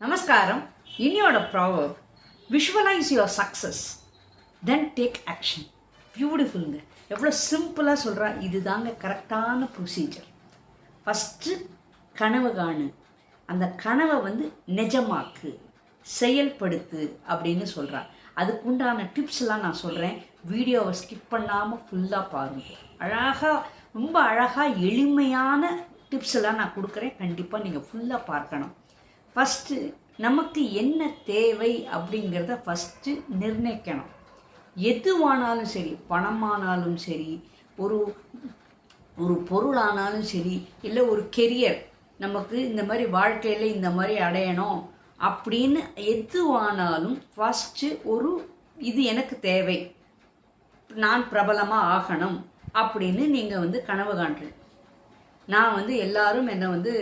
நமஸ்காரம். இன்னியோட proverb visualise your success then take action பியூட்டிஃபுல்லுங்க எவ்வளோ சிம்பிளாக சொல்கிறா இதுதாங்க கரெக்டான ப்ரொசீஜர் ஃபஸ்ட்டு கனவு காணு. அந்த கனவை வந்து நிஜமாக்கு செயல்படுத்து அப்படின்னு சொல்கிறா அதுக்குண்டான டிப்ஸ்லாம் நான் சொல்கிறேன் வீடியோவை ஸ்கிப் பண்ணாமல் ஃபுல்லாக பாருங்கள் அழகாக ரொம்ப அழகாக எளிமையான டிப்ஸ் எல்லாம் நான் கொடுக்குறேன். கண்டிப்பாக நீங்கள் ஃபுல்லாக பார்க்கணும். ஃபஸ்ட்டு நமக்கு என்ன தேவை அப்படிங்கிறத ஃபஸ்ட்டு நிர்ணயிக்கணும். எதுவானாலும் சரி பணமானாலும் சரி ஒரு ஒரு பொருளானாலும் சரி இல்லை ஒரு கெரியர் நமக்கு இந்த மாதிரி வாழ்க்கையில் இந்த மாதிரி அடையணும் அப்படின்னு எதுவானாலும் ஃபஸ்ட்டு ஒரு இது எனக்கு தேவை நான் பிரபலமாக ஆகணும் அப்படின்னு நீங்கள் வந்து கனவு காண்றேன் நான் வந்து எல்லாரும் என்னை வந்து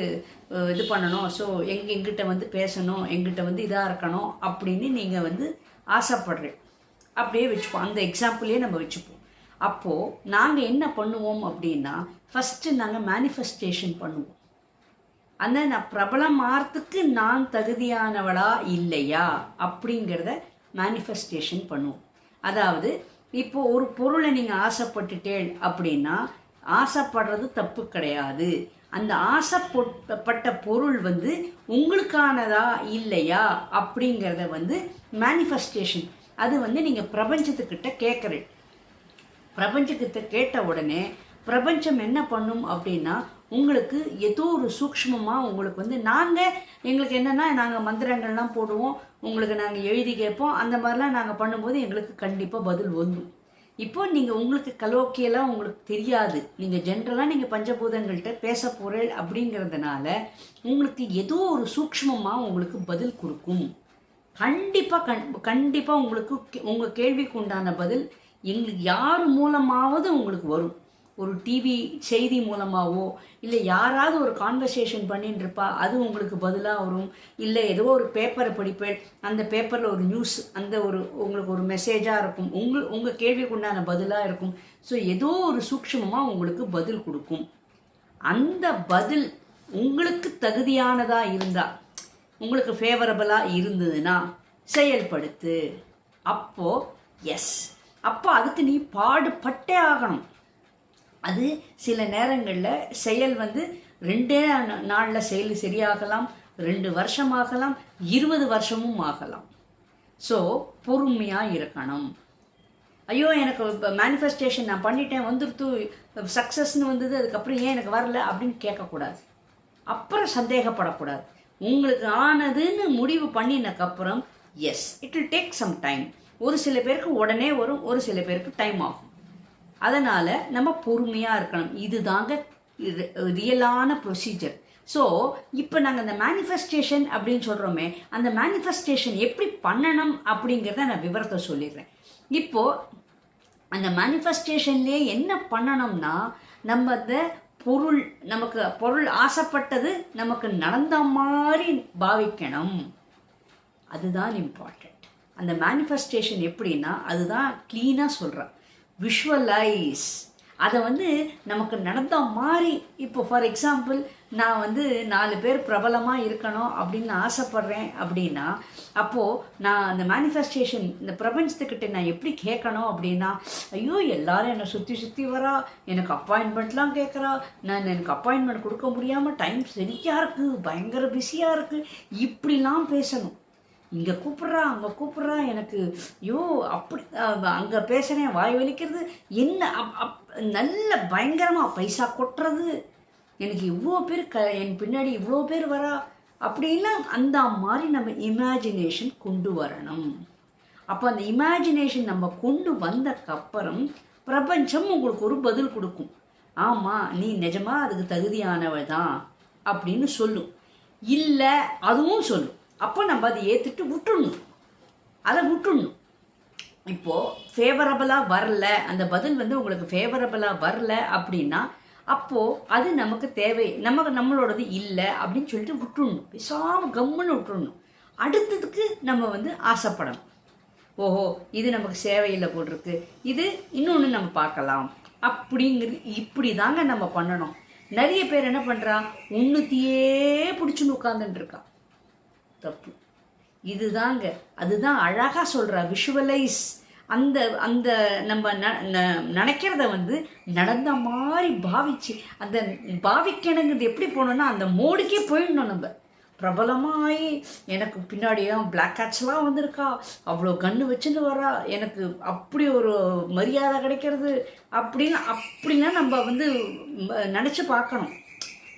இது பண்ணணும். ஸோ எங் எங்கிட்ட வந்து பேசணும் எங்கிட்ட வந்து இதாக இருக்கணும் அப்படின்னு நீங்கள் வந்து ஆசைப்படுறேன். அப்படியே வச்சுப்போம். அந்த எக்ஸாம்பிளே நம்ம வச்சுப்போம். அப்போது நாங்கள் என்ன பண்ணுவோம் அப்படின்னா ஃபஸ்ட்டு நாங்கள் மேனிஃபெஸ்டேஷன் பண்ணுவோம். அந்த நான் பிரபலமாகறதுக்கு நான் தகுதியானவளா இல்லையா அப்படிங்கிறத மேனிஃபெஸ்டேஷன் பண்ணுவோம். அதாவது இப்போ ஒரு பொருளை நீங்கள் ஆசைப்பட்டுட்டேள் அப்படின்னா ஆசைப்படுறது தப்பு கிடையாது. அந்த ஆசைப்பட்ட பொருள் வந்து உங்களுக்கானதா இல்லையா அப்படிங்கிறத வந்து மேனிஃபெஸ்டேஷன் அது வந்து நீங்கள் பிரபஞ்சத்துக்கிட்ட கேட்குறேன் பிரபஞ்சத்தை கேட்ட உடனே பிரபஞ்சம் என்ன பண்ணும் அப்படின்னா உங்களுக்கு ஏதோ ஒரு சூக்ஷ்மமாக உங்களுக்கு வந்து நாங்கள் எங்களுக்கு என்னென்னா நாங்கள் மந்திரங்கள்லாம் போடுவோம் உங்களுக்கு நாங்கள் எழுதி கேட்போம் அந்த மாதிரிலாம் நாங்கள் பண்ணும்போது எங்களுக்கு கண்டிப்பாக பதில் வந்துடும் இப்போ நீங்கள் உங்களுக்கு கலோக்கியெல்லாம் உங்களுக்கு தெரியாது. நீங்கள் ஜென்ரலாக நீங்கள் பஞ்சபூதங்கள்கிட்ட பேச போகிறேன் அப்படிங்கிறதுனால உங்களுக்கு ஏதோ ஒரு சூக்ஷ்மமாக உங்களுக்கு பதில் கொடுக்கும். கண்டிப்பாக கண் கண்டிப்பாக உங்களுக்கு உங்கள் உங்க கேள்விக்கு உண்டான பதில் எங்களுக்கு யார் மூலமாவது உங்களுக்கு வரும். ஒரு டிவி செய்தி மூலமாகவோ இல்லை யாராவது ஒரு கான்வர்சேஷன் பண்ணிட்டு இருப்பா அது உங்களுக்கு பதிலாக வரும். இல்லை ஏதோ ஒரு பேப்பரை படிப்பேன் அந்த பேப்பரில் ஒரு நியூஸ் அந்த ஒரு உங்களுக்கு ஒரு மெசேஜாக இருக்கும். உங்கள் உங்கள் கேள்விக்கு உண்டான பதிலாக இருக்கும். ஸோ ஏதோ ஒரு சூக்ஷ்மமாக உங்களுக்கு பதில் கொடுக்கும். அந்த பதில் உங்களுக்கு தகுதியானதாக இருந்தால் உங்களுக்கு ஃபேவரபிளாக இருந்ததுன்னா செயல்படுத்து. அப்போது எஸ் அப்போ அதுக்கு நீ பாடுபட்டே ஆகணும். அது சில நேரங்களில் செயல் வந்து ரெண்டே நாளில் செயல் சரியாகலாம் ரெண்டு வருஷம் ஆகலாம் இருபது வருஷமும் ஆகலாம். ஸோ பொறுமையாக இருக்கணும். ஐயோ எனக்கு இப்போ மேனிஃபெஸ்டேஷன் நான் பண்ணிட்டேன் வந்துடுத்து சக்ஸஸ்னு வந்தது அதுக்கப்புறம் ஏன் எனக்கு வரல அப்படின்னு கேட்கக்கூடாது. அப்புறம் சந்தேகப்படக்கூடாது. உங்களுக்கு ஆனதுன்னு முடிவு பண்ணினக்கப்புறம் yes it will take some time ஒரு சில பேருக்கு உடனே வரும் ஒரு சில பேருக்கு டைம் ஆகும். அதனால் நம்ம பொறுமையாக இருக்கணும். இதுதாங்க ரியலான ப்ரொசீஜர் ஸோ இப்போ நாங்கள் அந்த மேனிஃபெஸ்டேஷன் அப்படின்னு சொல்கிறோமே அந்த மேனிஃபெஸ்டேஷன் எப்படி பண்ணணும் அப்படிங்கிறத நான் விவரத்தை சொல்லிடுறேன். இப்போது அந்த மேனிஃபெஸ்டேஷன்லேயே என்ன பண்ணணும்னா நம்ம அந்த பொருள் நமக்கு பொருள் ஆசைப்பட்டது நமக்கு நடந்த மாதிரி பாவிக்கணும். அதுதான் இம்பார்ட்டண்ட் அந்த மேனிஃபெஸ்டேஷன் எப்படின்னா அதுதான் க்ளீனாக சொல்கிறேன் விஷுவலைஸ் அதை வந்து நமக்கு நடந்த மாதிரி இப்போ ஃபார் எக்ஸாம்பிள் நான் வந்து நாலு பேர் பிரபலமாக இருக்கணும் அப்படின்னு ஆசைப்பட்றேன் அப்படின்னா அப்போது நான் அந்த மேனிஃபெஸ்டேஷன் இந்த பிரபஞ்சத்துக்கிட்ட நான் எப்படி கேட்கணும் அப்படின்னா ஐயோ எல்லாரும் என்னை சுற்றி சுற்றி வரா எனக்கு அப்பாயின்மெண்ட்லாம் கேட்குறா நான் எனக்கு அப்பாயின்மெண்ட் கொடுக்க முடியாமல் டைம் சரியாக இருக்குது பயங்கர பிஸியாக இருக்குது இப்படிலாம் பேசணும். இங்கே கூப்பிட்றா அங்கே கூப்பிட்றா எனக்கு ஐயோ அப்படி அங்கே பேசுகிறேன் வாய் வலிக்கிறது என்ன அப் அப் நல்ல பயங்கரமாக பைசா கொட்டுறது. எனக்கு இவ்வளோ பேர் க என் பின்னாடி இவ்வளோ பேர் வரா. அப்படிலாம் அந்த மாதிரி நம்ம இமேஜினேஷன் கொண்டு வரணும். அப்போ அந்த இமேஜினேஷன் நம்ம கொண்டு வந்தக்கப்புறம் பிரபஞ்சம் உங்களுக்கு ஒரு பதில் கொடுக்கும். ஆமாம் நீ நிஜமாக அதுக்கு தகுதியானவள் தான் அப்படின்னு சொல்லும். இல்லை அதுவும் சொல்லும். அப்போ நம்ம அதை ஏற்றுட்டு விட்டுடணும் அதை விட்டுடணும் இப்போது ஃபேவரபுளாக வரல அந்த பதில் வந்து உங்களுக்கு ஃபேவரபுளாக வரல அப்படின்னா அப்போது அது நமக்கு தேவை. நமக்கு நம்மளோடது இல்லை அப்படின்னு சொல்லிட்டு விட்டுடணும் பேசாமல் கம்முன்னு விட்டுடணும் அடுத்ததுக்கு நம்ம வந்து ஆசைப்படணும். ஓஹோ இது நமக்கு சேவையில் போட்டிருக்கு. இது இன்னொன்று நம்ம பார்க்கலாம். அப்படிங்கிறது இப்படி தாங்க நம்ம பண்ணணும். நிறைய பேர் என்ன பண்ணுறா உன்னுத்தியே பிடிச்சுன்னு உட்காந்துட்டு தப்பு. இதுதாங்க அதுதான் அழகாக சொல்கிறா விஷுவலைஸ் அந்த அந்த நம்ம ந ந- நினைக்கிறத வந்து நடந்த மாதிரி பாவிச்சு அந்த பாவிக்கணுங்கிறது எப்படி போகணுன்னா அந்த மோடுக்கே போயிடணும் நம்ம. பிரபலமாகி எனக்கு பின்னாடியெல்லாம் பிளாக் கேட்ஸ்லாம் வந்திருக்கா அவ்வளோ கன்று வச்சுன்னு வரா எனக்கு அப்படி ஒரு மரியாதை கிடைக்கிறது அப்படின்னு அப்படிலாம் நம்ம வந்து நினச்சி பார்க்கணும்.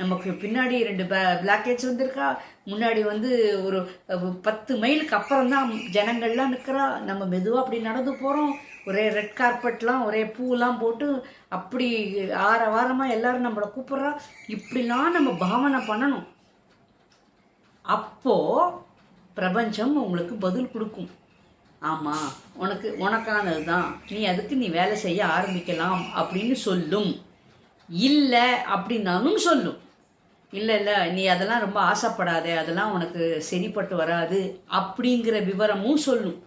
நமக்கு பின்னாடி ரெண்டு பிளாக் வந்திருக்கா முன்னாடி வந்து ஒரு பத்து மைலுக்கு அப்புறம் தான் ஜனங்கள்லாம் நிற்கிறா நம்ம மெதுவாக அப்படி நடந்து போகிறோம் ஒரே ரெட் கார்பெட்லாம் ஒரே பூலாம் போட்டு அப்படி ஆற வாரமாக எல்லாரும் நம்மளை கூப்பிட்றா. இப்படிலாம் நம்ம பாவனை பண்ணணும். அப்போது பிரபஞ்சம் உங்களுக்கு பதில் கொடுக்கும். ஆமாம் உனக்கு உனக்கானது தான் நீ அதுக்கு நீ வேலை செய்ய ஆரம்பிக்கலாம் அப்படின்னு சொல்லும். இல்லை அப்படின்னாலும் சொல்லும். இல்லை இல்லை நீ அதெல்லாம் ரொம்ப ஆசைப்படாதே அதெல்லாம் உனக்கு சரிப்பட்டு வராது அப்படிங்கிற விவரமும் சொல்லும்.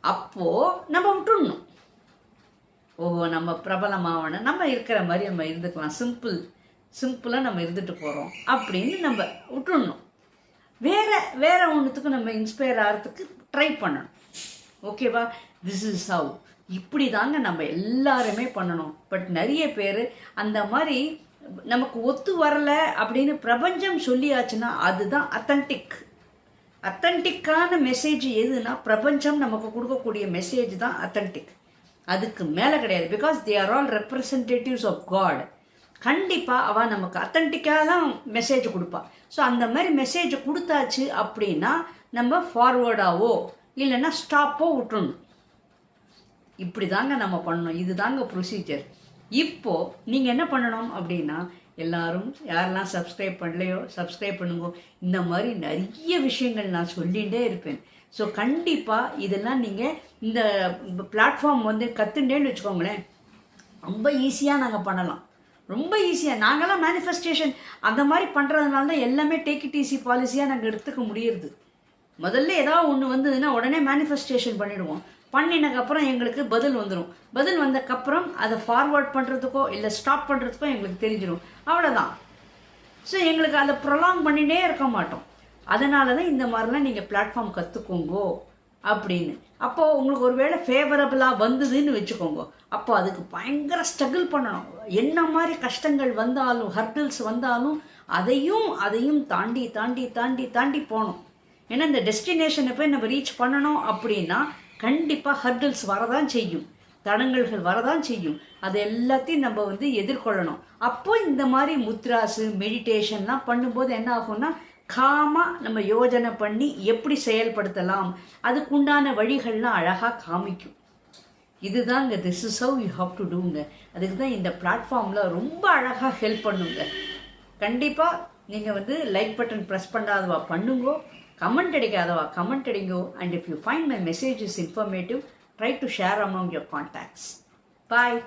அப்போது நம்ம விட்டுடணும் ஓஹோ நம்ம பிரபலமாகணும் நம்ம இருக்கிற மாதிரி நம்ம இருந்துக்கலாம். சிம்பிள் சிம்பிளாக நம்ம இருந்துட்டு போகிறோம் அப்படின்னு நம்ம விட்டுடணும் வேற வேற ஒன்றுத்துக்கு நம்ம இன்ஸ்பயர் ஆகிறதுக்கு ட்ரை பண்ணணும். ஓகேவா திஸ் இஸ் ஹவ் இப்படி தாங்க நம்ம எல்லாருமே பண்ணணும். பட் நிறைய பேர் அந்த மாதிரி நமக்கு ஒத்து வரல அப்படின்னு பிரபஞ்சம் சொல்லியாச்சுன்னா அதுதான் அத்தன்டிக் அத்தன்டிக்கான மெசேஜ் எதுனா பிரபஞ்சம் நமக்கு கொடுக்கக்கூடிய மெசேஜ் தான் அத்தன்டிக் அதுக்கு மேலே கிடையாது. Because they are all representatives of God கண்டிப்பாக அவள் நமக்கு அத்தன்டிக்காக தான் மெசேஜ் கொடுப்பா. ஸோ அந்த மாதிரி மெசேஜ் கொடுத்தாச்சு அப்படின்னா நம்ம ஃபார்வேர்டாவோ இல்லைன்னா ஸ்டாப்போ விட்டுணும் இப்படி தாங்க நம்ம பண்ணணும். இது தாங்க ப்ரொசீஜர் இப்போ நீங்கள் என்ன பண்ணணும் அப்படின்னா எல்லாரும் யாரெல்லாம் சப்ஸ்கிரைப் பண்ணலையோ சப்ஸ்கிரைப் பண்ணுங்க இந்த மாதிரி நிறைய விஷயங்கள் நான் சொல்லிகிட்டே இருப்பேன். ஸோ கண்டிப்பாக இதெல்லாம் நீங்கள் இந்த பிளாட்ஃபார்ம் வந்து கற்றுண்டேன்னு வச்சுக்கோங்களேன் ரொம்ப ஈஸியாக நாங்கள் பண்ணலாம். ரொம்ப ஈஸியாக நாங்களாம் மேனிஃபெஸ்டேஷன் அந்த மாதிரி பண்ணுறதுனால தான் எல்லாமே டேக் இட் ஈஸி பாலிசியாக நாங்கள் எடுத்துக்க முடியுது முதல்ல ஏதாவது ஒன்று வந்ததுன்னா உடனே மேனிஃபெஸ்டேஷன் பண்ணிடுவோம். பண்ணினதுக்கப்புறம் எங்களுக்கு பதில் வந்துடும் பதில் வந்ததுக்கப்புறம் அதை ஃபார்வர்ட் பண்ணுறதுக்கோ இல்லை ஸ்டாப் பண்ணுறதுக்கோ எங்களுக்கு தெரிஞ்சிடும் அவ்வளோதான் ஸோ எங்களுக்கு அதை ப்ரொலாங் பண்ணிகிட்டே இருக்க மாட்டோம். அதனால தான் இந்த மாதிரிலாம் நீங்கள் பிளாட்ஃபார்ம் கற்றுக்கோங்கோ அப்படின்னு. அப்போது உங்களுக்கு ஒரு வேளை ஃபேவரபுளாக வந்ததுன்னு வச்சுக்கோங்க. அப்போ அதுக்கு பயங்கர ஸ்ட்ரகிள் பண்ணணும். என்ன மாதிரி கஷ்டங்கள் வந்தாலும் ஹர்டில்ஸ் வந்தாலும் அதையும் அதையும் தாண்டி தாண்டி தாண்டி தாண்டி போகணும். ஏன்னா இந்த டெஸ்டினேஷனை போய் நம்ம ரீச் பண்ணணும் அப்படின்னா கண்டிப்பாக ஹர்டில்ஸ் வரதான் செய்யும். தடங்கல்கள் வரதான் செய்யும். அது எல்லாத்தையும் நம்ம வந்து எதிர்கொள்ளணும். அப்போ இந்த மாதிரி முத்ராஸு மெடிடேஷன்லாம் பண்ணும்போது என்ன ஆகும்னா காமாக நம்ம யோஜனை பண்ணி எப்படி செயல்படுத்தலாம்? அதுக்குண்டான வழிகள்லாம் அழகாக காமிக்கும். இதுதாங்க this is how you have to டூங்க அதுக்கு தான் இந்த பிளாட்ஃபார்மில் ரொம்ப அழகாக ஹெல்ப் பண்ணுங்க. கண்டிப்பாக நீங்கள் வந்து லைக் பட்டன் ப்ரெஸ் பண்ணாதவா பண்ணுங்கோ. commented Comment adigadawa, comment adigo and if you find my message is informative, try to share among your contacts. Bye.